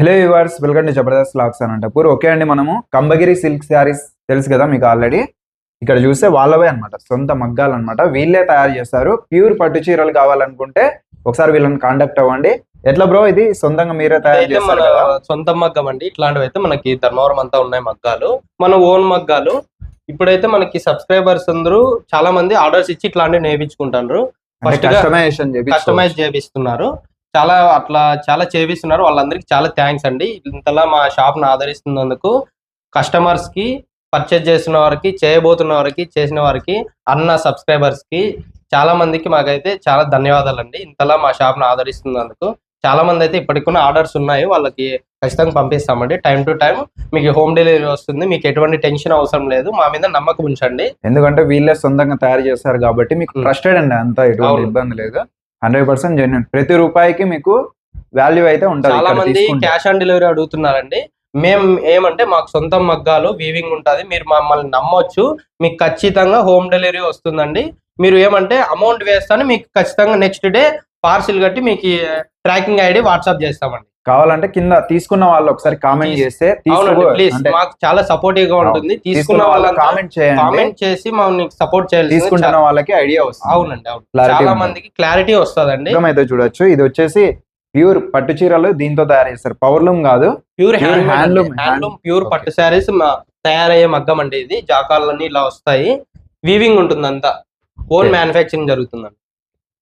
Hello viewers welcome to Jabardasth lakhs అని అంటపూర్ okay అండి మనము. కంబగిరి సిల్క్ శారీస్ తెలుసు కదా మీకు ఆల్రెడీ ఇక్కడ చూస్తే వాళ్ళవే అన్నమాట. సొంత మగ్గాలు అన్నమాట. వీళ్ళే తయారు చేస్తారు. ప్యూర్ పట్టు చీరలు కావాలనుకుంటే ఒకసారి వీళ్ళని కాంటాక్ట్ అవ్వండి. ఎట్లా బ్రో ఇది? సొంతంగా మీరే తయారు చేస్తారు సొంత మగ్గం అండి. ఇట్లాంటివి అయితే మనకి ధర్మవరం అంతా ఉన్నాయి మగ్గాలు. మన ఓన్ మగ్గాలు. ఇప్పుడైతే మనకి సబ్స్క్రైబర్స్ అందరూ చాలా మంది ఆర్డర్స్ ఇచ్చి ఇట్లాంటివి నేర్పించుకుంటారు ఫస్ట్ కస్టమైజేషన్ కస్టమైజ్ చేపిస్తున్నారు. చాలా అట్లా చాలా చేపిస్తున్నారు వాళ్ళందరికీ చాలా థ్యాంక్స్ అండి. ఇంతలా మా షాప్ని ఆదరిస్తున్నందుకు కస్టమర్స్కి పర్చేజ్ చేసిన వారికి చేయబోతున్న వారికి చేసిన వారికి అన్న సబ్స్క్రైబర్స్కి చాలా మందికి మాకైతే చాలా ధన్యవాదాలు అండి ఇంతలా మా షాప్ని ఆదరిస్తున్నందుకు. చాలా మంది అయితే ఇప్పటికున్న ఆర్డర్స్ ఉన్నాయి. వాళ్ళకి ఖచ్చితంగా పంపిస్తామండి. టైం టు టైం మీకు హోమ్ డెలివరీ వస్తుంది. మీకు ఎటువంటి టెన్షన్ అవసరం లేదు. మా మీద నమ్మకం ఉంచండి. ఎందుకంటే వీళ్ళే సొంతంగా తయారు చేస్తారు కాబట్టి మీకు. ట్రస్టెడ్ అండి అంతా ఎటువంటి. ఇబ్బంది లేదు. హండ్రెడ్ పర్సెంట్ జెన్యున్ ప్రతి రూపాయికి మీకు వాల్యూ అయితే ఉంటుంది చాలా మంది. క్యాష్ ఆన్ డెలివరీ అడుగుతున్నారండి. మేము ఏమంటే మాకు సొంతం మగ్గాలు వీవింగ్ ఉంటుంది. మీరు మమ్మల్ని నమ్మొచ్చు. మీకు ఖచ్చితంగా హోమ్ డెలివరీ వస్తుందండి. మీరు ఏమంటే అమౌంట్ వేస్తాను మీకు ఖచ్చితంగా నెక్స్ట్ డే పార్సిల్ కట్టి మీకు ట్రాకింగ్ ఐడి వాట్సాప్ చేస్తామండి. కావాలంటే కింద తీసుకున్న వాళ్ళు ఒకసారి కామెంట్ చేస్తే మాకు చాలా సపోర్టివ్గా ఉంటుంది. తీసుకున్న వాళ్ళు కామెంట్ చేయండి. కామెంట్ చేసి మమ్మల్ని సపోర్ట్ చేయాలి తీసుకుంటున్న వాళ్ళకి ఐడియా వస్తుంది. అవునండి చాలా. మందికి క్లారిటీ వస్తుందండి. ఇంకా అయితే చూడొచ్చు. ఇది వచ్చేసి ప్యూర్ పట్టు చీరలు దీంతో తయారు చేస్తారు పవర్ లూమ్ కాదు ప్యూర్ హ్యాండ్లూమ్ హ్యాండ్లూమ్ ప్యూర్. పట్టు శారీస్ తయారయ్యే మగ్గం అండి ఇది. జాకాలన్నీ ఇలా వస్తాయి. వీవింగ్ ఉంటుంది అంతా ఓన్ Okay. మ్యానుఫాక్చరింగ్ జరుగుతుందండి.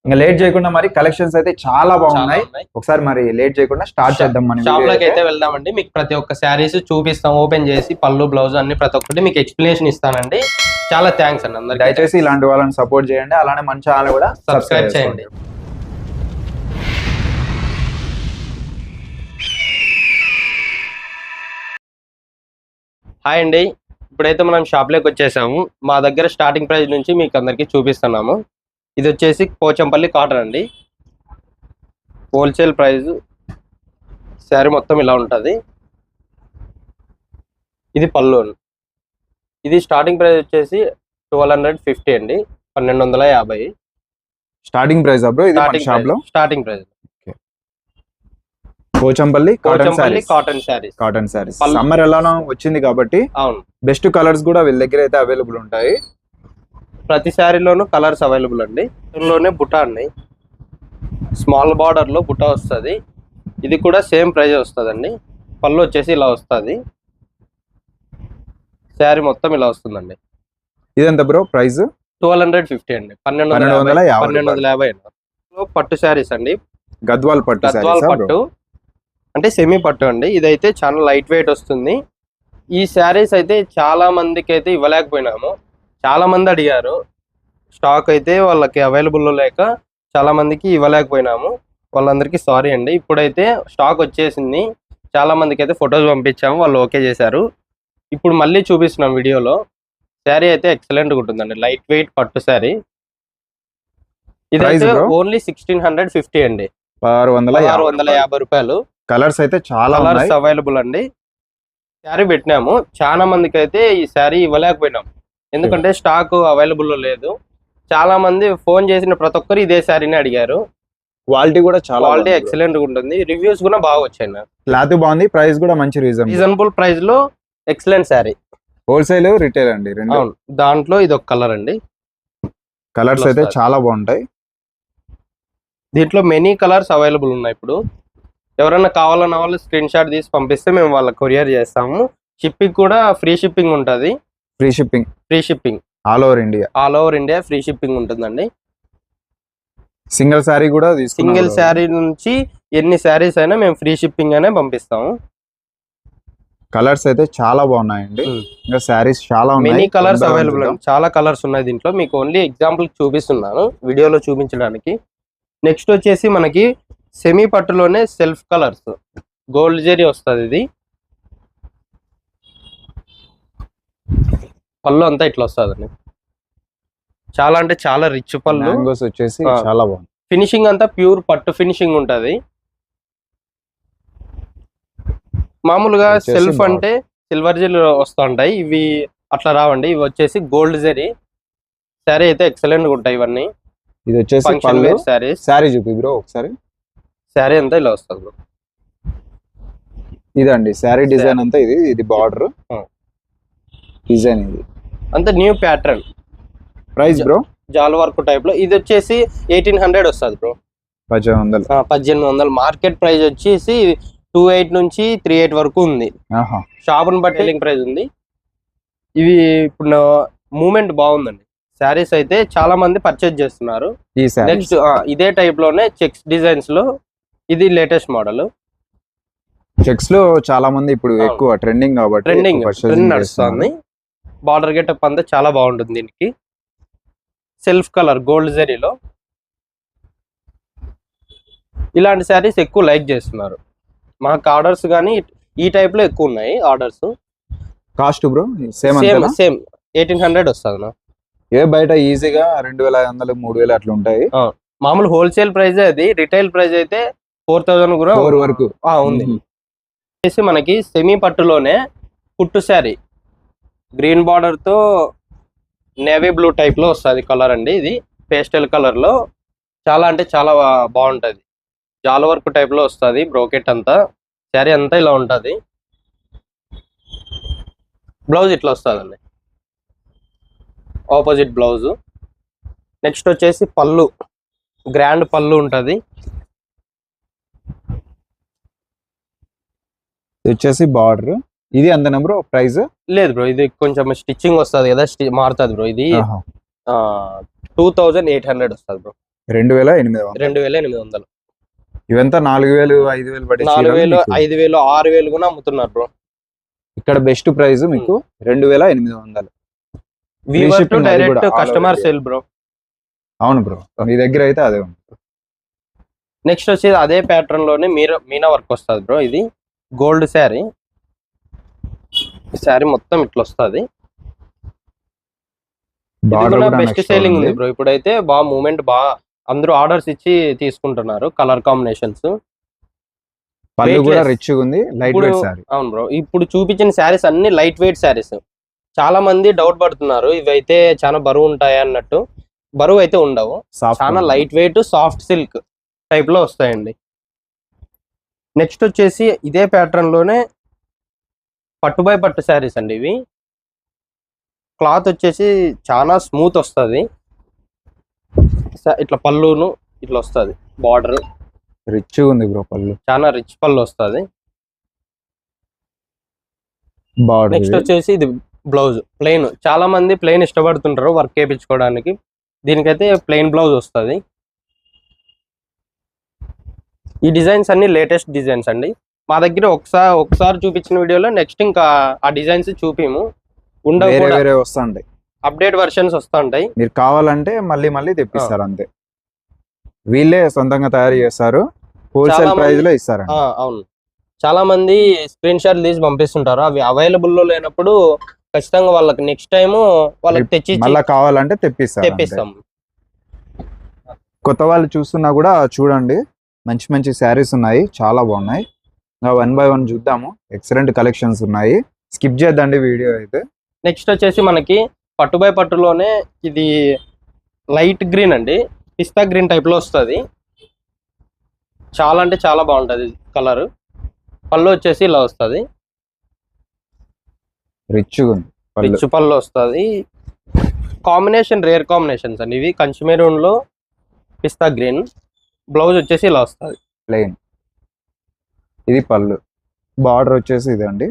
ఇంకా లేట్ చేయకుండా మరి కలెక్షన్స్ అయితే చాలా బాగున్నాయి. ఒకసారి మరి లేట్ చేయకుండా స్టార్ట్ చేద్దాం మన షాప్లోకి అయితే. వెళ్దామండి. మీకు ప్రతి ఒక్క శారీస్ చూపిస్తాం ఓపెన్ చేసి పళ్ళు బ్లౌజ్ అన్ని ప్రతి ఒక్కటి మీకు ఎక్స్ప్లెనేషన్ ఇస్తానండి. చాలా థ్యాంక్స్ అండి అందరికి. దయచేసి ఇలాంటి వాళ్ళని సపోర్ట్ చేయండి. అలానే మన ఛానల్ కూడా సబ్స్క్రైబ్ చేయండి. చేయండి. హాయ్ అండి. ఇప్పుడైతే మనం షాప్లోకి వచ్చేసాము. మా దగ్గర స్టార్టింగ్ ప్రైస్ నుంచి మీకు అందరికి చూపిస్తున్నాము. ఇది వచ్చేసి పోచంపల్లి కాటన్ అండి. హోల్సేల్ ప్రైస్ శారీ మొత్తం ఇలా ఉంటుంది. ఇది అండి. ఇది స్టార్టింగ్ ప్రైస్ వచ్చేసి ట్వెల్వ్ హండ్రెడ్ ఫిఫ్టీ అండి పన్నెండు వందల యాభై. Starting price starting price Pochampally cotton saris cotton saris. Cotton saris. Summer ఎలానో వచ్చింది కాబట్టి అవును. బెస్ట్ కలర్స్ కూడా వీళ్ళ దగ్గర అయితే అవైలబుల్ ఉంటాయి. ప్రతి శారీలోనూ కలర్స్ అవైలబుల్ అండి. ఇందులోనే బుటా అండి. స్మాల్ బార్డర్లో బుటా వస్తుంది. ఇది కూడా సేమ్ ప్రైస్ వస్తుందండి. పళ్ళు వచ్చేసి ఇలా వస్తుంది. శారీ మొత్తం ఇలా వస్తుందండి. ఇదెంత bro price twelve hundred fifty అండి. పన్నెండు వందల పన్నెండు వందల యాభై పట్టు శారీస్ అండి. గద్వాల్ పట్టు గద్వాల్ పట్టు. అంటే సెమీ పట్టు అండి. ఇదైతే చాలా లైట్ వెయిట్ వస్తుంది. ఈ శారీస్ అయితే చాలా మందికి అయితే ఇవ్వలేకపోయినాము. చాలా మంది అడిగారు. స్టాక్ అయితే వాళ్ళకి అవైలబుల్ లేక చాలా మందికి ఇవ్వలేకపోయినాము. వాళ్ళందరికీ సారీ అండి. ఇప్పుడైతే స్టాక్ వచ్చేసింది. చాలా మందికి అయితే ఫొటోస్ పంపించాము. వాళ్ళు ఓకే చేశారు. ఇప్పుడు మళ్ళీ చూపిస్తున్నాం వీడియోలో. శారీ అయితే ఎక్సలెంట్ ఉంటుందండి. లైట్ వెయిట్ పట్టు శారీ. ఇదైతే? ఓన్లీ సిక్స్టీన్ హండ్రెడ్ ఫిఫ్టీ అండి. ఆరు వందల ఆరు వందల యాభై రూపాయలు. కలర్స్ అయితే చాలా కలర్స్ అవైలబుల్ అండి. శారీ పెట్టినాము. చాలా మందికి అయితే ఈ శారీ ఇవ్వలేకపోయినాం. ఎందుకంటే స్టాక్ అవైలబుల్ లేదు. చాలా మంది ఫోన్ చేసిన ప్రతి ఒక్కరు ఇదే శారీని అడిగారు. క్వాలిటీ కూడా చాలా క్వాలిటీ ఎక్సలెంట్ ఉంటుంది. రివ్యూస్ కూడా బాగా వచ్చాయి నాకు క్లాత్ బాగుంది ప్రైస్ కూడా మంచి రీజన్ రీజనబుల్ ప్రైస్లో ఎక్సలెంట్ శారీ. హోల్సేల్ రిటైల్ అండి రెండు. దాంట్లో ఇది ఒక కలర్ అండి. కలర్స్ అయితే. చాలా బాగుంటాయి. దీంట్లో మెనీ కలర్స్ అవైలబుల్ ఉన్నాయి ఇప్పుడు. ఎవరైనా కావాలన్న వాళ్ళు స్క్రీన్ షాట్ తీసి పంపిస్తే మేము వాళ్ళకి కొరియర్ చేస్తాము. షిప్పింగ్ కూడా ఫ్రీ షిప్పింగ్ ఉంటుంది. Free shipping free shipping all over India all over India free shipping ఉంటుందండి. సింగిల్ శారీ కూడా సింగిల్. శారీ నుంచి ఎన్ని శారీస్ అయినా మేము ఫ్రీ షిప్పింగ్ అనే పంపిస్తాము. కలర్స్ అయితే చాలా బాగున్నాయండి. Hmm. ఇంకా శారీస్ చాలా ఉన్నాయి. Many colours available. అండి. చాలా కలర్స్ ఉన్నాయి దీంట్లో. మీకు ఓన్లీ ఎగ్జాంపుల్ చూపిస్తున్నాను వీడియోలో చూపించడానికి. నెక్స్ట్ వచ్చేసి మనకి సెమీ పట్టులోనే సెల్ఫ్ కలర్స్ గోల్డ్ జెరీ వస్తుంది ఇది. పళ్ళు అంతా ఇట్లా వస్తుందండి. చాలా అంటే చాలా రిచ్ పళ్ళు. మ్యాంగోస్ వచ్చేసి. చాలా బాగుంది ఫినిషింగ్ అంతా ప్యూర్ పట్టు ఫినిషింగ్ ఉంటది. మామూలుగా సెల్ఫ్ అంటే సిల్వర్ జెల్ వస్తుంటాయి ఇవి అట్లా రావండి. ఇవి వచ్చేసి గోల్డ్ జెరీ శారీ అయితే ఎక్సలెంట్గా ఉంటాయి ఇవన్నీ. ఇది వచ్చేసి శారీస్ శారీ చూపి బ్రో ఒకసారి. శారీ అంతా ఇలా వస్తుంది bro. ఇదండి శారీ డిజైన్ అంతా ఇది. ఇది బార్డర్. డిజైన్ ఇది. అంతా న్యూ ప్యాటర్న్ ప్రైస్ బ్రో జాల్ వర్క్ టైప్లో. ఇది వచ్చేసి ఎయిటీన్ హండ్రెడ్ వస్తుంది బ్రో పద్దెనిమిది వందలు. పద్దెనిమిది వందలు. మార్కెట్ ప్రైస్ వచ్చేసి టూ ఎయిట్ నుంచి త్రీ ఎయిట్ వరకు ఉంది. ఆహా. షాప్ని బట్టి సెల్లింగ్ ప్రైస్ ఉంది. ఇవి ఇప్పుడు మూమెంట్ బాగుందండి. శారీస్ అయితే చాలా మంది పర్చేజ్ చేస్తున్నారు. నెక్స్ట్ ఇదే టైప్లోనే చెక్స్ డిజైన్స్లో ఇది లేటెస్ట్ మోడల్ చెక్స్లో చాలా మంది ఇప్పుడు. ఎక్కువ ట్రెండింగ్ కాబట్టి ట్రెండింగ్. నడుస్తుంది. బార్డర్ గెటప్ అంతా చాలా బాగుంటుంది దీనికి. సెల్ఫ్ కలర్ గోల్డ్ జరీలో. ఇలాంటి శారీస్ ఎక్కువ లైక్ చేస్తున్నారు. మాకు ఆర్డర్స్ కానీ ఈ టైప్లో ఎక్కువ ఉన్నాయి orders. Cost bro same same same. Eighteen hundred వస్తుంది నా ఏ బయట ఈజీగా రెండు వేల ఐదు వందలు మూడు వేలు అట్లా ఉంటాయి. మామూలు హోల్సేల్ ప్రైస్ అది. రిటైల్ ప్రైస్ అయితే ఫోర్ థౌసండ్ కూడా వరకు. ఉంది. మనకి సెమీ పట్టులోనే కుట్టు శారీ. గ్రీన్ బార్డర్తో నేవీ బ్లూ టైప్లో వస్తుంది కలర్ అండి ఇది. పేస్టల్ కలర్లో చాలా అంటే చాలా బాగుంటుంది. జాల వర్క్ టైప్లో వస్తుంది బ్రోకెట్ అంతా. శారీ అంతా ఇలా ఉంటుంది. బ్లౌజ్ ఇట్లా వస్తుందండి. Opposite blouse. నెక్స్ట్ వచ్చేసి పళ్ళు. గ్రాండ్ పళ్ళు ఉంటుంది. ఇది వచ్చేసి బార్డర్. ఇది అంత నెంబర్ ప్రైస్ లేదు బ్రో ఇది కొంచెం స్టిచ్చింగ్ వస్తుంది కదా మారుతుంది బ్రో ఇది. టూ థౌజండ్ ఎయిట్ హండ్రెడ్ వస్తుంది బ్రో రెండు వేల ఎనిమిది వందలు. రెండు వేల ఎనిమిది వందలు. ఇవంతా నాలుగు వేలు ఐదు వేలు పడే నాలుగు వేలు ఐదు వేలు ఆరు వేలు కూడా అమ్ముతున్నారు బ్రో ఇక్కడ బెస్ట్ ప్రైస్ మీకు రెండు వేల ఎనిమిది వందలు. Direct customer. సేల్ బ్రో అవును బ్రో మీ దగ్గర అయితే అదే ఉంది. నెక్స్ట్ వచ్చేది అదే ప్యాటర్న్లోనే మీర మీనా వర్క్ వస్తుంది బ్రో ఇది. గోల్డ్ శారీ శారీ మొత్తం ఇట్లా వస్తుంది. బెస్ట్ సేలింగ్ ఉంది. బ్రో ఇప్పుడైతే బాగా మూమెంట్ బాగా అందరూ ఆర్డర్స్ ఇచ్చి తీసుకుంటున్నారు కలర్ కాంబినేషన్స్ పళ్ళు కూడా weightless. రిచ్ ఉంది లైట్ ఇప్పుడు వెయిట్ సారీ అవును బ్రో ఇప్పుడు చూపించిన శారీస్ అన్ని లైట్ వెయిట్ శారీస్ చాలా మంది డౌట్ పడుతున్నారు ఇవైతే చాలా బరువు ఉంటాయా అన్నట్టు. బరువు అయితే ఉండవు. చాలా లైట్ వెయిట్ సాఫ్ట్ సిల్క్ టైప్లో వస్తాయండి. నెక్స్ట్ వచ్చేసి ఇదే ప్యాటర్న్లోనే పట్టు బై పట్టు శారీస్ అండి ఇవి. క్లాత్ వచ్చేసి చాలా స్మూత్ వస్తుంది. ఇట్లా పళ్ళును ఇట్లా వస్తుంది. బార్డర్. రిచ్ ఉంది బ్రో పళ్ళు. చాలా రిచ్ పళ్ళు వస్తుంది. నెక్స్ట్ వచ్చేసి ఇది బ్లౌజ్. ప్లెయిన్. చాలా మంది ప్లెయిన్ ఇష్టపడుతుంటారు. వర్క్ చేయించుకోవడానికి. దీనికైతే ప్లెయిన్ బ్లౌజ్ వస్తుంది. ఈ డిజైన్స్ అన్ని లేటెస్ట్ డిజైన్స్ అండి. మా దగ్గర ఒకసారి ఒకసారి చూపించిన వీడియోలో నెక్స్ట్ ఇంకా ఆ డిజైన్స్ చూపిము. ఉండవు వేరే కూడా. వేరే వస్తుంటాయి. అప్డేట్ వర్షన్స్ వస్తుంటాయి. మీరు కావాలంటే మళ్ళీ మళ్ళీ తెప్పిస్తారు అంతే. వీళ్ళే సొంతంగా తయారు చేస్తారు. హోల్సేల్ చాలా ప్రైస్లో ఇస్తారండి ఆ, అవును. చాలా మంది స్క్రీన్ షాట్ తీసి పంపిస్తుంటారు. అవి అవైలబుల్లో లేనప్పుడు ఖచ్చితంగా వాళ్ళకి నెక్స్ట్ టైం వాళ్ళకి తెచ్చి ఇచ్చి మళ్ళా కావాలంటే తెప్పిస్తారు అంతే. తెప్పిస్తాం. కొత్త వాళ్ళు చూస్తున్నా కూడా చూడండి. మంచి మంచి శారీస్ ఉన్నాయి. చాలా బాగున్నాయి. వన్ బై వన్ చూద్దాము. ఎక్సలెంట్ కలెక్షన్స్ ఉన్నాయి. స్కిప్ చేద్దండి వీడియో అయితే. నెక్స్ట్ వచ్చేసి మనకి పట్టు బై పట్టులోనే ఇది లైట్ గ్రీన్ అండి. పిస్తా గ్రీన్ టైప్లో వస్తుంది. చాలా అంటే చాలా బాగుంటది కలర్ పళ్ళు వచ్చేసి ఇలా వస్తుంది. రిచ్ రిచ్ పళ్ళు. వస్తుంది. కాంబినేషన్ రేర్ కాంబినేషన్స్ అండి ఇవి. కంచి మెరూన్లో పిస్తా గ్రీన్ బ్లౌజ్ వచ్చేసి ఇలా వస్తుంది. ప్లెయిన్ ఇది పళ్ళు. బార్డర్ వచ్చేసి ఇదండి.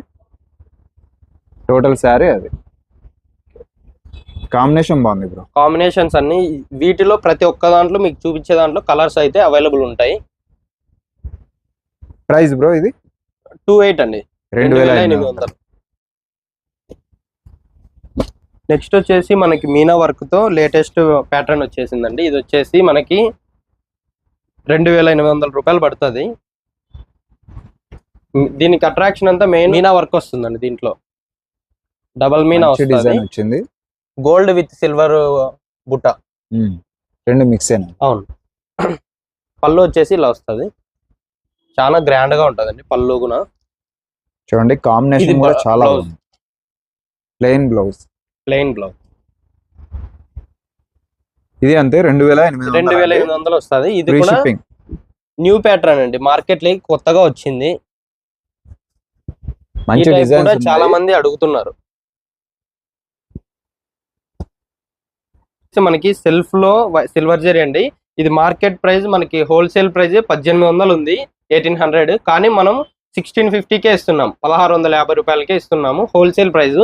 టోటల్ శారీ అది. కాంబినేషన్ బాగుంది బ్రో. కాంబినేషన్స్ అన్ని వీటిలో ప్రతి ఒక్క దాంట్లో మీకు చూపించే దాంట్లో కలర్స్ అయితే అవైలబుల్ ఉంటాయి. ప్రైస్ బ్రో ఇది? టూ ఎయిట్ అండి. రెండు వేల ఎనిమిది వందలు. నెక్స్ట్ వచ్చేసి మనకి మీనా వర్క్తో లేటెస్ట్ ప్యాటర్న్ వచ్చేసిందండి. ఇది వచ్చేసి మనకి రెండు వేల ఎనిమిది వందల రూపాయలు పడుతుంది. దీనికి అట్రాక్షన్ అంతా మెయిన్ మీనా వర్క్ వస్తుందండి దీంట్లో. డబల్ మీనా డిజైన్ వచ్చింది. గోల్డ్ విత్ సిల్వర్ బుట్ట. రెండు మిక్స్ అయినా అవును. పళ్ళు వచ్చేసి ఇలా వస్తుంది. చాలా గ్రాండ్గా ఉంటదండి పళ్ళు కూడా చూడండి కాంబినేషన్ కూడా. చాలా ప్లెయిన్ బ్లౌజ్ ప్లెయిన్ బ్లౌజ్ ఇది అంతే రెండు వేల ఎనిమిది రెండు వేల ఎనిమిది వందలు వస్తుంది. ఇది కూడా న్యూ ప్యాటర్న్ అండి. మార్కెట్లోకి కొత్తగా వచ్చింది. మంచి కూడా చాలా మంది అడుగుతున్నారు. మనకి సెల్ఫ్లో సిల్వర్ జరీ అండి. ఇది మార్కెట్ ప్రైస్ మనకి హోల్సేల్ ప్రైస్ పద్దెనిమిది వందలు ఉంది ఎయిటీన్ హండ్రెడ్. కానీ మనం సిక్స్టీన్ ఫిఫ్టీకే ఇస్తున్నాం. పదహారు వందల యాభై రూపాయలకే ఇస్తున్నాము హోల్సేల్ ప్రైస్.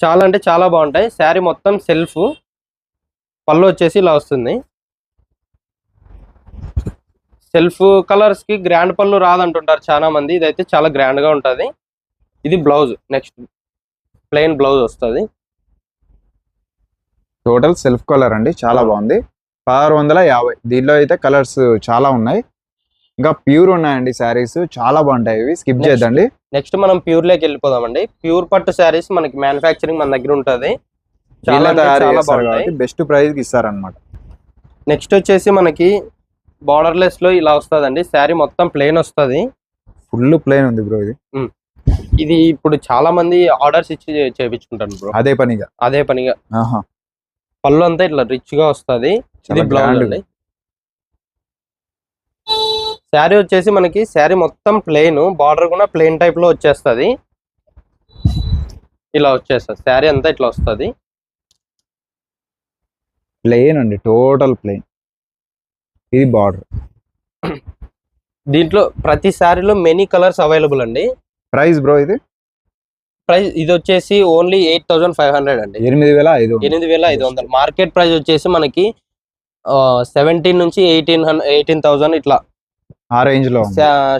చాలా అంటే చాలా బాగుంటాయి. శారీ మొత్తం సెల్ఫ్. పళ్ళు వచ్చేసి ఇలా వస్తుంది. సెల్ఫ్ కలర్స్కి గ్రాండ్ పళ్ళు రాదంటుంటారు చాలా మంది. ఇదైతే చాలా గ్రాండ్గా ఉంటది. ఇది బ్లౌజ్ నెక్స్ట్ ప్లెయిన్ బ్లౌజ్ వస్తుంది. టోటల్ సెల్ఫ్ కలర్ అండి చాలా బాగుంది. పదహారు వందల యాభై దీనిలో అయితే కలర్స్ చాలా ఉన్నాయి. ఇంకా ప్యూర్ ఉన్నాయండి శారీస్ చాలా బాగుంటాయి ఇవి. స్కిప్. చేద్దండి నెక్స్ట్ మనం ప్యూర్లోకి వెళ్ళిపోదామండి. ప్యూర్ పట్టు శారీస్ మనకి మ్యానుఫ్యాక్చరింగ్ మన దగ్గర ఉంటది. చాలా తయారు చేస్తారు కాబట్టి బెస్ట్ ప్రైస్కి ఇస్తారనమాట నెక్స్ట్ వచ్చేసి మనకి బార్డర్లెస్లో ఇలా వస్తుందండి. శారీ మొత్తం ప్లెయిన్ వస్తుంది. ఫుల్ ప్లేన్ ఉంది బ్రో ఇది. ఇది ఇప్పుడు చాలా మంది ఆర్డర్స్ ఇచ్చి చే- చేపించుకుంటారు బ్రో. అదే పనిగా. అదే పనిగా. పళ్ళు అంతా ఇట్లా రిచ్గా వస్తుంది. ఇది బ్లౌజ్ అండి. శారీ వచ్చేసి మనకి శారీ మొత్తం ప్లెయిన్ బార్డర్ కూడా ప్లెయిన్ టైప్లో వచ్చేస్తది. ఇలా వచ్చేస్తుంది. శారీ అంతా ఇట్లా వస్తుంది. ప్లెయిన్ అండి. టోటల్ ప్లెయిన్ ఇది బార్డర్ దీంట్లో ప్రతి శారీలో మెనీ కలర్స్ అవైలబుల్ అండి. ప్రైస్ బ్రో ఇది? ప్రైస్ ఇది వచ్చేసి only eight thousand five hundred అండి. ఎనిమిది వేల ఐదు. ఎనిమిది వేల ఐదు వందలు. మార్కెట్ ప్రైస్ వచ్చేసి మనకి సెవెంటీన్ నుంచి ఎయిటీన్ ఎయిటీన్ థౌసండ్ ఇట్లా. ఆ రేంజ్లో.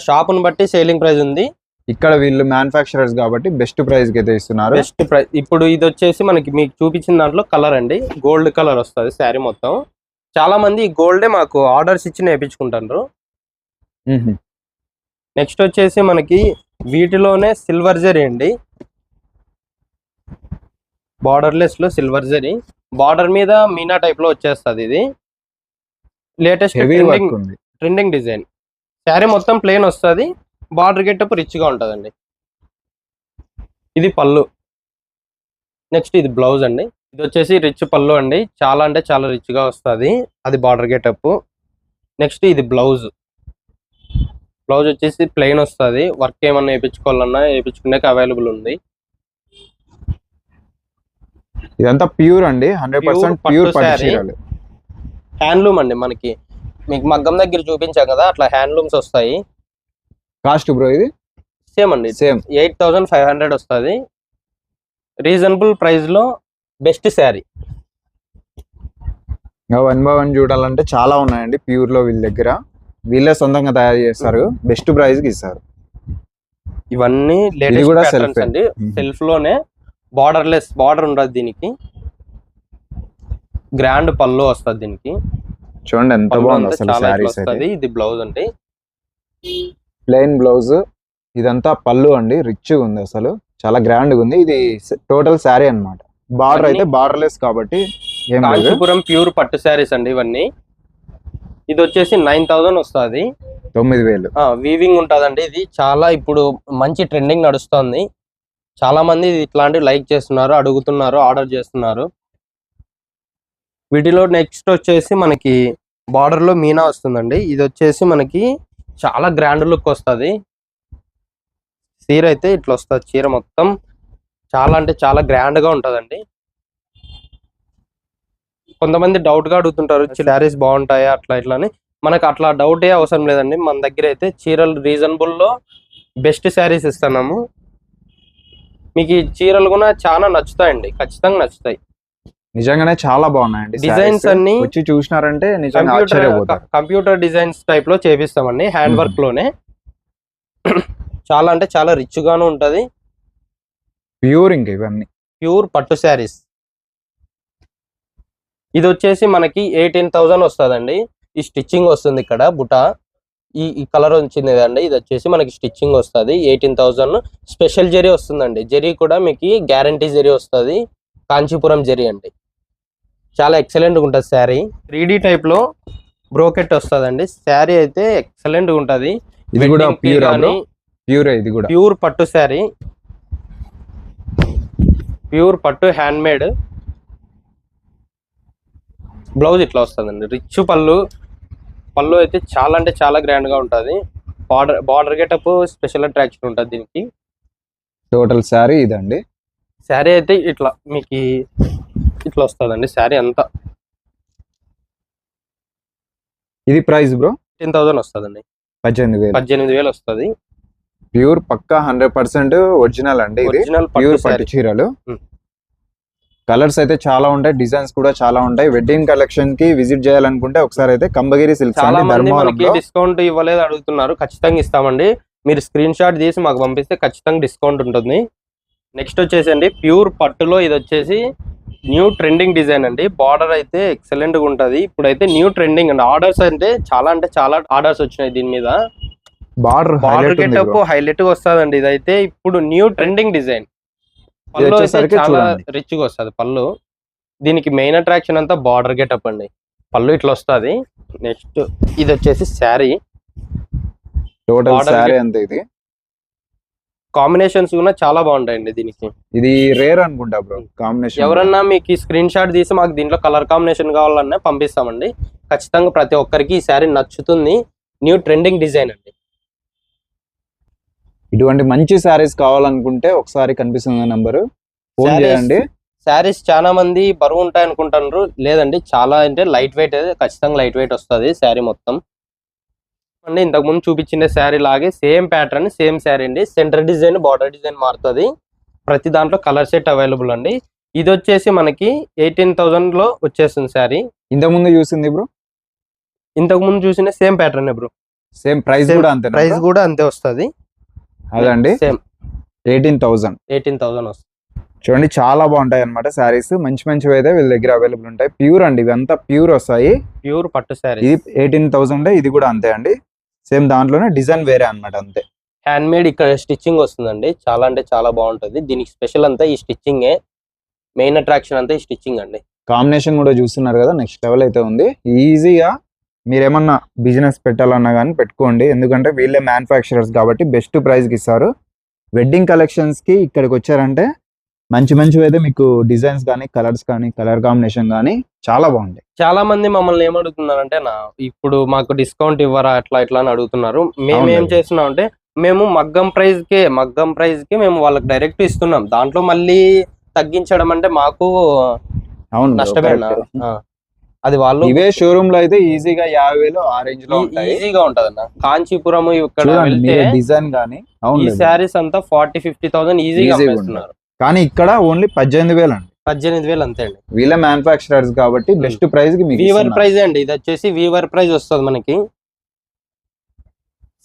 షాప్ను బట్టి సేలింగ్ ప్రైస్ ఉంది. ఇక్కడ వీళ్ళు మ్యానుఫాక్చరర్స్ కాబట్టి బెస్ట్ ప్రైస్కి అయితే ఇస్తున్నారు. Best price. ఇప్పుడు ఇది వచ్చేసి మనకి మీకు చూపించిన దాంట్లో కలర్ అండి. గోల్డ్ కలర్ వస్తుంది శారీ మొత్తం. చాలా మంది గోల్డే మాకు ఆర్డర్స్ ఇచ్చి నేర్పించుకుంటారు. నెక్స్ట్ వచ్చేసి మనకి వీటిలోనే సిల్వర్ జరీ అండి. బార్డర్లెస్లో సిల్వర్ జరీ. బార్డర్ మీద మీనా టైప్లో వచ్చేస్తుంది ఇది. Latest trending trending design sari మొత్తం ప్లేన్ వస్తుంది. బార్డర్ గెటప్ రిచ్గా ఉంటుందండి. ఇది పళ్ళు. నెక్స్ట్ ఇది బ్లౌజ్ అండి. ఇది వచ్చేసి రిచ్ పళ్ళు అండి. చాలా అంటే చాలా రిచ్గా వస్తుంది. అది బార్డర్ గెటప్ నెక్స్ట్ ఇది బ్లౌజ్ బ్లౌజ్ వచ్చేసి ప్లెయిన్ వస్తుంది. వర్క్ ఏమన్నా వేయించుకోవాలన్నా వేయించుకునే అవైలబుల్ ఉంది. ఇదంతా ప్యూర్ అండి. హండ్రెడ్ పర్సెంట్ ప్యూర్ హ్యాండ్లూమ్ అండి మనకి. మీకు మగ్గం దగ్గర చూపించాం కదా అట్లా హ్యాండ్లూమ్స్ వస్తాయి. కాస్ట్ బ్రో ఇది? సేమ్ అండి. Same eight thousand five hundred వస్తుంది. రీజనబుల్ ప్రైస్లో best sari one by one చూడాలంటే చాలా ఉన్నాయండి ప్యూర్లో వీళ్ళ దగ్గర. వీళ్ళే సొంతంగా తయారు చేస్తారు. బెస్ట్ ప్రైస్కి ఇస్తారు. ఇవన్నీ లేటెస్ట్ కూడా self-ఏ. అండి. సెల్ఫ్లోనే బార్డర్ లెస్ బార్డర్ ఉండదు దీనికి. గ్రాండ్ పళ్ళు వస్తుంది దీనికి. చూడండి ఎంత బాగుంది అసలు అయితే. ఇది బ్లౌజ్ అండి. ప్లెయిన్ బ్లౌజ్ ఇదంతా పళ్ళు అండి. రిచ్ ఉంది అసలు. చాలా గ్రాండ్ ఉంది. ఇది టోటల్ శారీ అన్నమాట. బార్డర్ అయితే ఇవన్నీ- బార్డర్లెస్ కాబట్టి కాంచీపురం ప్యూర్ పట్టు శారీస్ అండి ఇవన్నీ. ఇది వచ్చేసి నైన్ థౌజండ్ వస్తుంది. తొమ్మిది వేలు. వీవింగ్ ఉంటుందండి ఇది. చాలా ఇప్పుడు మంచి ట్రెండింగ్ నడుస్తుంది. చాలా మంది ఇట్లాంటివి లైక్ చేస్తున్నారు అడుగుతున్నారు ఆర్డర్ చేస్తున్నారు. వీటిలో నెక్స్ట్ వచ్చేసి మనకి బార్డర్లో మీనా వస్తుందండి. ఇది వచ్చేసి మనకి చాలా గ్రాండ్ లుక్ వస్తుంది. చీర అయితే ఇట్లా వస్తుంది చీర మొత్తం. చాలా అంటే చాలా గ్రాండ్గా ఉంటదండి. కొంతమంది డౌట్గా అడుగుతుంటారు శారీస్ బాగుంటాయా? అట్లా ఇట్లా అని. మనకు అట్లా డౌట్ ఏ అవసరం లేదండి. మన దగ్గర అయితే చీరలు రీజనబుల్లో బెస్ట్ శారీస్ ఇస్తున్నాము. మీకు ఈ చీరలు కూడా చాలా నచ్చుతాయండి. ఖచ్చితంగా నచ్చుతాయి. నిజంగానే చాలా బాగున్నాయండి డిజైన్స్. అన్ని వచ్చి చూసినారంటే నిజంగా కంప్యూటర్ డిజైన్స్ టైప్లో చేపిస్తామండి హ్యాండ్. వర్క్లోనే. చాలా అంటే చాలా రిచ్ గాను ఉంటది. ప్యూర్ ఇంక ఇవన్నీ. ప్యూర్ పట్టు శారీస్ ఇది వచ్చేసి మనకి ఎయిటీన్ థౌజండ్ వస్తుందండి. ఈ స్టిచ్చింగ్ వస్తుంది ఇక్కడ బుట. ఈ ఈ కలర్ వచ్చింది కదండి ఇది వచ్చేసి మనకి స్టిచ్చింగ్ వస్తుంది. ఎయిటీన్ థౌజండ్ స్పెషల్ జరీ వస్తుందండి. జరీ కూడా మీకు గ్యారంటీ జరీ వస్తుంది. కాంచీపురం జరీ అండి. చాలా ఎక్సలెంట్ ఉంటుంది శారీ. త్రీ డి టైప్లో బ్రోకెట్ వస్తుందండి. శారీ అయితే ఎక్సలెంట్ ఉంటుంది. ఇది కూడా ప్యూర్ ప్యూర్ ఇది కూడా? ప్యూర్ పట్టు శారీ. ప్యూర్ పట్టు హ్యాండ్ మేడ్ బ్లౌజ్ ఇట్లా వస్తుందండి. రిచ్ పళ్ళు. పళ్ళు అయితే చాలా అంటే చాలా గ్రాండ్గా ఉంటుంది. Border border getup special attraction ఉంటుంది దీనికి. టోటల్ శారీ ఇదండి. శారీ అయితే ఇట్లా మీకు ఇట్లా వస్తుందండి. శారీ అంతా. ఇది ప్రైస్ బ్రో? టెన్ థౌసండ్ వస్తుందండి. పద్దెనిమిది వేలు. పద్దెనిమిది వేలు వస్తుంది. ప్యూర్ పక్కా హండ్రెడ్ పర్సెంట్ ఒరిజినల్ అండి ఇది. ఒరిజినల్ ప్యూర్ పట్టు చీరలు. కలర్స్ అయితే చాలా ఉంటాయి డిజైన్స్ కూడా చాలా ఉంటాయి. వెడ్డింగ్ కలెక్షన్కి విజిట్ చేయాలనుకుంటే ఒకసారి అయితే కంబగిరి సిల్క్స్ చాలా మంది డిస్కౌంట్ ఇవ్వలేదు అడుగుతున్నారు. ఖచ్చితంగా ఇస్తామండి. మీరు స్క్రీన్ షాట్ తీసి మాకు పంపిస్తే ఖచ్చితంగా డిస్కౌంట్ ఉంటుంది. నెక్స్ట్ వచ్చేసి అండి ప్యూర్ పట్టులో ఇది వచ్చేసి న్యూ ట్రెండింగ్ డిజైన్ అండి. బార్డర్ అయితే ఎక్సలెంట్గా ఉంటది. ఇప్పుడైతే న్యూ ట్రెండింగ్ అండి. ఆర్డర్స్ అంటే చాలా అంటే చాలా ఆర్డర్స్ వచ్చినాయి దీని మీద. బార్డర్ బార్డర్ గెటప్ హైలైట్గా వస్తుందండి ఇదైతే. ఇప్పుడు న్యూ ట్రెండింగ్ డిజైన్ పళ్ళు చాలా. రిచ్గా వస్తుంది పళ్ళు. దీనికి మెయిన్ అట్రాక్షన్ అంతా బార్డర్ గెటప్ అండి. పళ్ళు ఇట్లా వస్తుంది. నెక్స్ట్ ఇది వచ్చేసి శారీ. టోటల్ border శారీ కి- అంతే ఇది. కాంబినేషన్స్ కూడా చాలా బాగుంటాయండి దీనికి. ఇది రేర్ అనుకుంటా బ్రో కాంబినేషన్ ఎవరన్నా మీకు స్క్రీన్ షాట్ తీసి మాకు దీంట్లో కలర్ కాంబినేషన్ కావాలన్నా పంపిస్తామండి. ఖచ్చితంగా ప్రతి ఒక్కరికి ఈ శారీ నచ్చుతుంది. న్యూ ట్రెండింగ్ డిజైన్ అండి. ఇటువంటి మంచి శారీస్ కావాలనుకుంటే ఒకసారి కనిపిస్తుంది నెంబర్. ఫోన్ చేయండి. శారీస్ చాలా మంది బరువు ఉంటాయి అనుకుంటున్నారు లేదండి చాలా అంటే లైట్ వెయిట్ ఖచ్చితంగా లైట్ వెయిట్ వస్తుంది శారీ మొత్తం. అండి ఇంతకు ముందు చూపించిన శారీ లాగే సేమ్ ప్యాటర్న్ సేమ్ శారీ అండి. సెంటర్ డిజైన్ బార్డర్ డిజైన్ మారుతుంది. ప్రతి దాంట్లో కలర్ సెట్ అవైలబుల్ అండి. ఇది వచ్చేసి మనకి ఎయిటీన్ థౌసండ్లో వచ్చేస్తుంది శారీ. ఇంత ముందు చూసింది బ్రో? ఇంతకు ముందు చూసిన same pattern bro. Same price కూడా అంతే ప్రైస్ కూడా అంతే వస్తుంది. అదండి. Same eighteen thousand eighteen thousand వస్తుంది. చూడండి చాలా బాగుంటాయి అనమాట శారీస్ మంచి మంచివి అయితే వీళ్ళ దగ్గర అవైలబుల్ ఉంటాయి. ప్యూర్ అండి ఇవంతా ప్యూర్ వస్తాయి. ప్యూర్ పట్టు శారీ ఇది ఎయిటీన్ థౌసండ్ ఇది కూడా అంతే అండి. సేమ్ దాంట్లోనే డిజైన్ వేరే అన్నమాట అంతే. హ్యాండ్ మేడ్ ఇక్కడ స్టిచ్చింగ్ వస్తుందండి. చాలా అంటే చాలా బాగుంటుంది. దీనికి స్పెషల్ అంతా ఈ స్టిచ్చింగే మెయిన్ అట్రాక్షన్ అంతా ఈ స్టిచ్చింగ్ అండి. కాంబినేషన్ కూడా చూస్తున్నారు కదా నెక్స్ట్ లెవెల్ అయితే ఉంది. ఈజీగా మీరేమన్నా బిజినెస్ పెట్టాలన్నా కానీ పెట్టుకోండి. ఎందుకంటే వీళ్ళే మ్యానుఫ్యాక్చరర్స్ కాబట్టి బెస్ట్ ప్రైస్కి ఇస్తారు. వెడ్డింగ్ కలెక్షన్స్కి ఇక్కడికి వచ్చారంటే మంచి మంచివి అయితే మీకు డిజైన్స్ కానీ కలర్స్ కానీ కలర్ కాంబినేషన్ కానీ చాలా బాగుంటాయి. చాలా మంది మమ్మల్ని ఏమడుగుతున్నారంటే నా ఇప్పుడు మాకు డిస్కౌంట్ ఇవ్వరా అట్లా ఇట్లా అని అడుగుతున్నారు. మేము ఏం. చేస్తున్నాం అంటే మేము మగ్గం ప్రైస్ కే మగ్గం ప్రైస్కి మేము వాళ్ళకి డైరెక్ట్ ఇస్తున్నాం. దాంట్లో మళ్ళీ తగ్గించడం అంటే మాకు అవును నష్టమేనా. అది వాళ్ళు ఇవే షోరూమ్లో అయితే ఈజీగా యాభై వేలు ఆ రేంజ్లో ఈజీగా ఉంటదన్న. కాంచీపురం ఇక్కడ వెళ్తే డిజైన్ కానీ ఈ శారీస్ అంతా ఫార్టీ ఫిఫ్టీ థౌసండ్ ఈజీగా అమ్మేస్తున్నారు. కానీ ఇక్కడ ఓన్లీ పద్దెనిమిది వేలు అండి. పద్దెనిమిది వేలు అంతే అండి. వీళ్ళ మ్యానుఫ్యాక్చరర్స్ కాబట్టి బెస్ట్ ప్రైస్కి వీవర్. ప్రైజ్ అండి? ఇది వచ్చేసి వీవర్ ప్రైజ్ వస్తుంది మనకి.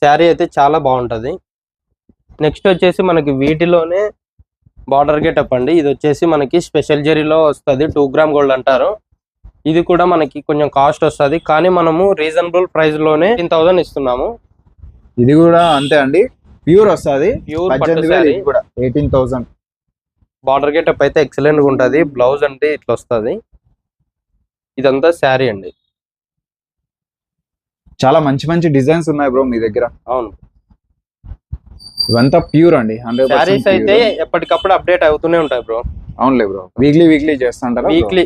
శారీ అయితే చాలా బాగుంటది. నెక్స్ట్ వచ్చేసి మనకి వీటిలోనే బార్డర్ గెటప్ అండి. ఇది వచ్చేసి మనకి స్పెషల్ జెరీలో వస్తుంది. టూ గ్రామ్ గోల్డ్ అంటారు. ఇది కూడా మనకి కొంచెం కాస్ట్ వస్తుంది. కానీ మనము రీజనబుల్ ప్రైస్లోనే టెన్ థౌసండ్ ఇస్తున్నాము. ఇది కూడా అంతే అండి. ప్యూర్ వస్తుంది. ప్యూర్ కూడా. Eighteen thousand. బార్డర్ గెటప్ అయితే ఎక్సలెంట్గా ఉంటది. బ్లౌజ్ అంటే ఇట్లా వస్తుంది. ఇదంతా శారీ అండి. చాలా మంచి మంచి డిజైన్స్ ఉన్నాయి బ్రో మీ దగ్గర. అవును. ఇవంతా ప్యూర్ అండి. శారీస్ అయితే ఎప్పటికప్పుడు అప్డేట్ అవుతూనే ఉంటాయి బ్రో. అవునులే బ్రో. వీక్లీ వీక్లీ చేస్తుంటారా వీక్లీ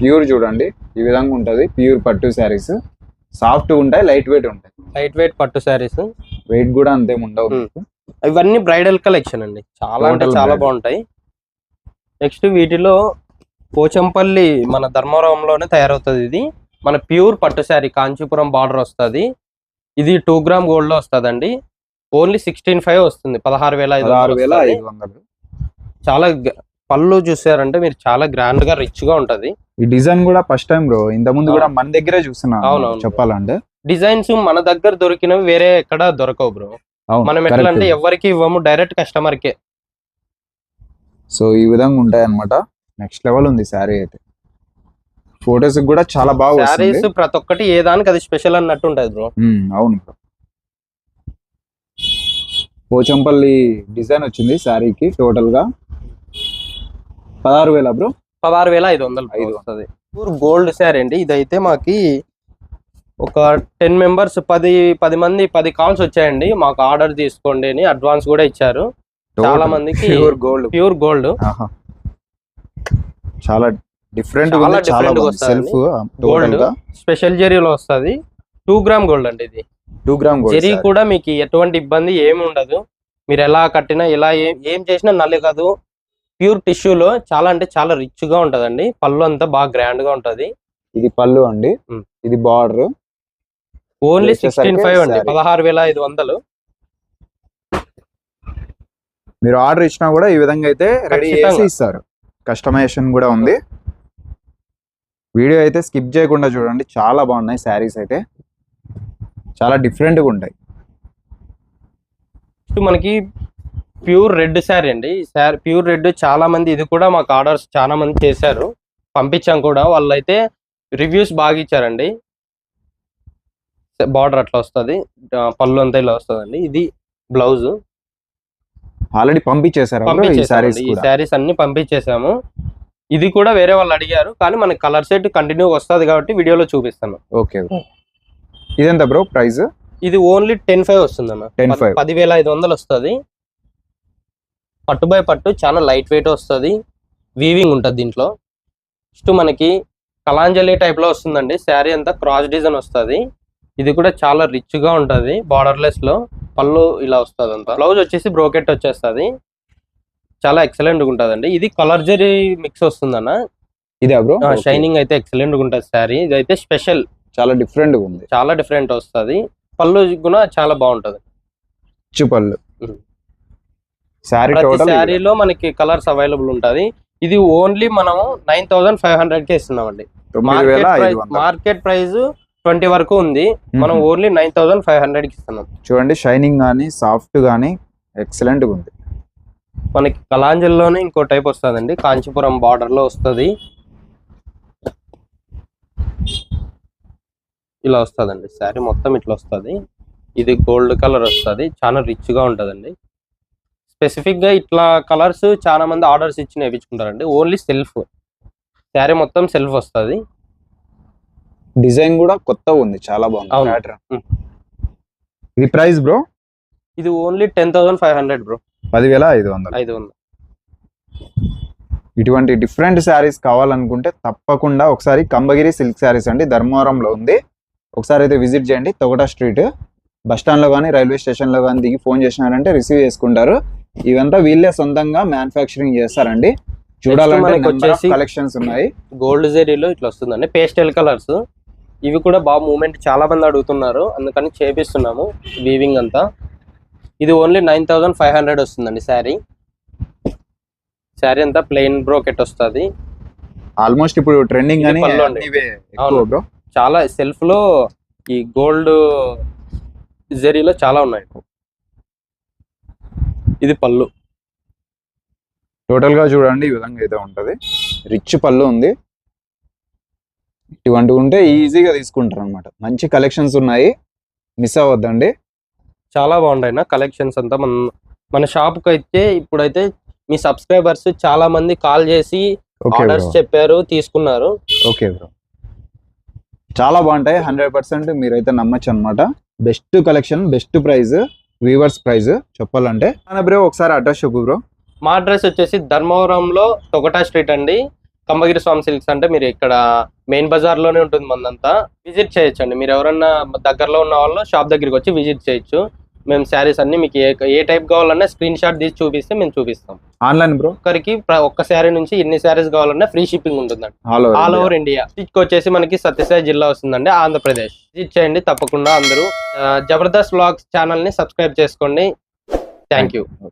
ప్యూర్ చూడండి ఈ విధంగా ఉంటది. ప్యూర్ పట్టు శారీస్. సాఫ్ట్ ఉంటాయి లైట్ వెయిట్ ఉంటాయి. లైట్ వెయిట్ పట్టు శారీస్. వెయిట్ కూడా అంతేం ఉండవు. ఇవన్నీ బ్రైడల్ కలెక్షన్ అండి. చాలా అంటే చాలా. బాగుంటాయి. నెక్స్ట్ వీటిలో పోచంపల్లి మన ధర్మవరంలోనే తయారవుతుంది ఇది. మన ప్యూర్ పట్టు శారీ కాంచీపురం బార్డర్ వస్తుంది. ఇది టూ గ్రామ్ గోల్డ్లో వస్తుందండి. ఓన్లీ సిక్స్టీన్ ఫైవ్ వస్తుంది. పదహారు వేల ఐదు పదహారు వేల వస్తది. ఐదు వందలు. చాలా పళ్ళు చూసారంటే మీరు చాలా గ్రాండ్గా రిచ్గా ఉంటది. ఈ డిజైన్ కూడా ఫస్ట్ టైం బ్రో ఇంత ముందు కూడా మన దగ్గరే చూస్తున్నా అవునవును. చెప్పాలంటే. డిజైన్స్ మన దగ్గర దొరికినవి వేరే ఎక్కడ దొరకవు బ్రో అవును, మనం ఎట్లా correct. అంటే ఎవరికి ఇవ్వము డైరెక్ట్ కస్టమర్ కే. సో ఈ విధంగా ఉంటాయి అనమాట నెక్స్ట్ లెవెల్ ఉంది శారీ అయితే. ఫొటోస్ కూడా చాలా బాగా వస్తుంది. శారీస్ ప్రతి ఒక్కటి ఏ దానికి అది స్పెషల్ అన్నట్టు ఉంటది బ్రో ఉమ్, అవును బ్రో పోచంపల్లి డిజైన్ వచ్చింది శారీకి టోటల్గా. పదహారు వేల బ్రో పదహారు వేల ఐదు వందలు ఐదు వస్తుంది. ప్యూర్ గోల్డ్ శారీ అండి. ఇదైతే మాకి ఒక టెన్ మెంబర్స్ పది పది మంది పది కాల్స్ వచ్చాయండి. మాకు ఆర్డర్ తీసుకోండి అని అడ్వాన్స్ కూడా ఇచ్చారు. చాలా మందికి ప్యూర్ గోల్డ్ ప్యూర్ గోల్డ్. చాలా డిఫరెంట్ చాలా. Self total Gold. గా స్పెషల్ జెరీలో వస్తుంది. టూ గ్రామ్ గోల్డ్ అండి ఇది. టూ గ్రామ్ జెరీ గోల్డ్ కూడా మీకు ఎటువంటి ఇబ్బంది ఏమి ఉండదు. మీరు ఎలా కట్టినా ఇలా ఏం ఏం చేసినా నల్లి కాదు. ప్యూర్ టిష్యూలో చాలా అంటే చాలా రిచ్గా ఉంటదండి. పళ్ళు అంతా బాగా గ్రాండ్గా ఉంటది. ఇది పళ్ళు అండి. ఇది బార్డర్. ఓన్లీ సిక్స్టీన్ ఫైవ్ అండి. పదహారు వేల ఐదు వందలు. మీరు ఆర్డర్ ఇచ్చినా కూడా ఈ విధంగా అయితే రెడీ చేసి. ఇస్తారు. కస్టమైజేషన్ కూడా ఉంది. వీడియో అయితే స్కిప్ చేయకుండా చూడండి. చాలా బాగున్నాయి శారీస్ అయితే. చాలా డిఫరెంట్గా ఉంటాయి మనకి ప్యూర్ రెడ్ శారీ అండి. ఈ శారీ ప్యూర్ రెడ్ చాలా మంది ఇది కూడా మాకు ఆర్డర్స్ చాలా మంది చేశారు. పంపించాం కూడా. వాళ్ళైతే రివ్యూస్ బాగా ఇచ్చారండి. బార్డర్ అట్లా వస్తుంది. పళ్ళు అంతా ఇలా వస్తుందండి. ఇది బ్లౌజ్. ఆల్రెడీ పంపించేశారు ఈ శారీస్ అన్ని పంపించేసాము ఇది కూడా వేరే వాళ్ళు అడిగారు. కానీ మనకి కలర్ సెట్ కంటిన్యూ వస్తుంది కాబట్టి వీడియోలో చూపిస్తాను. ఓకే ఇదెంత బ్రో ప్రైస్ ఇది ఓన్లీ టెన్ ఫైవ్ వస్తుంది అన్న 10,500. పదివేల ఐదు వందలు వస్తుంది. పట్టు బై పట్టు చాలా లైట్ వెయిట్ వస్తుంది. వీవింగ్ ఉంటుంది దీంట్లో. నెక్స్ట్ మనకి కలాంజలి టైప్లో వస్తుందండి. శారీ అంతా క్రాస్ డిజైన్ వస్తుంది. ఇది కూడా చాలా రిచ్గా ఉంటది. బార్డర్లెస్లో పళ్ళు ఇలా వస్తుంది అంతా. బ్లౌజ్ వచ్చేసి బ్రోకెట్ వచ్చేస్తుంది చాలా ఎక్సలెంట్గా ఉంటదండి. ఇది కలర్ జరీ మిక్స్ వస్తుందన్న. ఇదే బ్రో? షైనింగ్ అయితే ఎక్సలెంట్గా ఉంటుంది శారీ ఇదైతే స్పెషల్ చాలా డిఫరెంట్గా ఉంది. చాలా డిఫరెంట్ వస్తుంది. పళ్ళు కూడా చాలా బాగుంటది. పళ్ళు ఉమ్. శారీ ప్రతి టోటల్ శారీలో మనకి కలర్స్ అవైలబుల్ ఉంటది. ఇది ఓన్లీ మనము నైన్ థౌసండ్ ఫైవ్ హండ్రెడ్కి ఇస్తున్నామండి. మార్కెట్ ప్రైస్ ట్వంటీ వరకు ఉంది. మనం. ఓన్లీ నైన్ థౌసండ్ ఫైవ్ హండ్రెడ్కి ఇస్తున్నాం. చూడండి షైనింగ్ గానీ సాఫ్ట్ గానీ ఎక్సలెంట్గా ఉంది. మనకి కలాంజల్లోనే ఇంకో టైప్ వస్తుందండి. కాంచీపురం బార్డర్లో వస్తుంది. ఇలా వస్తుందండి. శారీ మొత్తం ఇట్లా వస్తుంది. ఇది గోల్డ్ కలర్ వస్తుంది. చాలా రిచ్గా ఉంటదండి. స్పెసిఫిక్గా ఇట్లా కలర్స్ చాలా మంది ఆర్డర్స్ ఇచ్చి నేర్పించుకుంటారండి. Only self. శారీ మొత్తం సెల్ఫ్ వస్తుంది. డిజైన్ కూడా కొత్త ఉంది. చాలా బాగుంది. ప్యాటర్న్. ఇది ప్రైస్ బ్రో? ఇది only ten thousand five hundred bro. పదివేల ఐదు వందలు. ఐదు వందలు. ఇటువంటి డిఫరెంట్ శారీస్ కావాలనుకుంటే తప్పకుండా ఒకసారి కంబగిరి సిల్క్ శారీస్ అండి. ధర్మవరంలో ఉంది. ఒకసారి అయితే విజిట్ చేయండి. తొగట స్ట్రీట్. బస్ స్టాండ్లో కానీ రైల్వే స్టేషన్లో కానీ దిగి ఫోన్ చేసినారంటే రిసీవ్ చేసుకుంటారు. ఇవంతా వీళ్ళే సొంతంగా మ్యానుఫ్యాక్చరింగ్ చేస్తారండి. చూడాలంటే వచ్చేసి- కలెక్షన్స్ ఉన్నాయి. గోల్డ్ జెరీలో ఇట్లా వస్తుందండి. పేస్టల్ కలర్స్ ఇవి కూడా బాగా మూమెంట్ చాలా మంది అడుగుతున్నారు. అందుకని చేపిస్తున్నాము వీవింగ్ అంతా. ఇది only nine thousand five hundred వస్తుందండి శారీ శారీ అంతా ప్లెయిన్ బ్రోకెట్ వస్తుంది. ఆల్మోస్ట్ ఇప్పుడు ట్రెండింగ్ చాలా సెల్ఫ్లో ఈ గోల్డ్ జెరీలో చాలా ఉన్నాయి. ఇది పళ్ళు. టోటల్గా చూడండి ఈ విధంగా అయితే ఉంటది. రిచ్ పళ్ళు ఉంది. ఇటువంటివి ఉంటే ఈజీగా తీసుకుంటారు అనమాట మంచి కలెక్షన్స్ ఉన్నాయి. మిస్ అవ్వద్దండి. చాలా బాగున్నాయి నా కలెక్షన్స్ అంతా. మన మన షాప్కి అయితే ఇప్పుడైతే మీ సబ్స్క్రైబర్స్ చాలా మంది కాల్ చేసి ఆర్డర్స్ చెప్పారు తీసుకున్నారు. ఓకే బ్రో చాలా బాగుంటాయి. హండ్రెడ్ పర్సెంట్ మీరైతే నమ్మచ్చు అనమాట best collection best price weavers price చెప్పాలంటే? బ్రో ఒకసారి అడ్రస్ చెప్పు బ్రో. మా అడ్రస్ వచ్చేసి ధర్మవరంలో తొగటా స్ట్రీట్ అండి. కంబగిరి స్వామి సిల్క్స్ అంటే మీరు ఇక్కడ మెయిన్ బజార్లోనే ఉంటుంది మందంతా. విజిట్ చేయొచ్చు అండి మీరు ఎవరన్నా దగ్గరలో ఉన్న వాళ్ళు షాప్ దగ్గరికి వచ్చి విజిట్ చేయొచ్చు. మేము శారీస్ అన్ని మీకు ఏ ఏ టైప్ కావాలన్నా స్క్రీన్ షాట్ తీసి చూపిస్తే మేము చూపిస్తాం. Online bro? ఒక్కరికి ప్ర- ఒక్క శారీ నుంచి ఎన్ని శారీస్ కావాలన్నా ఫ్రీ షిప్పింగ్ ఉంటుందండి. ఆల్ ఓవర్ ఇండియా స్టిక్ వచ్చేసి మనకి సత్యసాయి జిల్లా వస్తుందండి ఆంధ్రప్రదేశ్. విజిట్ చేయండి తప్పకుండా అందరూ. జబర్దస్త్ వ్లాగ్స్ ఛానల్ని సబ్స్క్రైబ్ చేసుకోండి. Thank you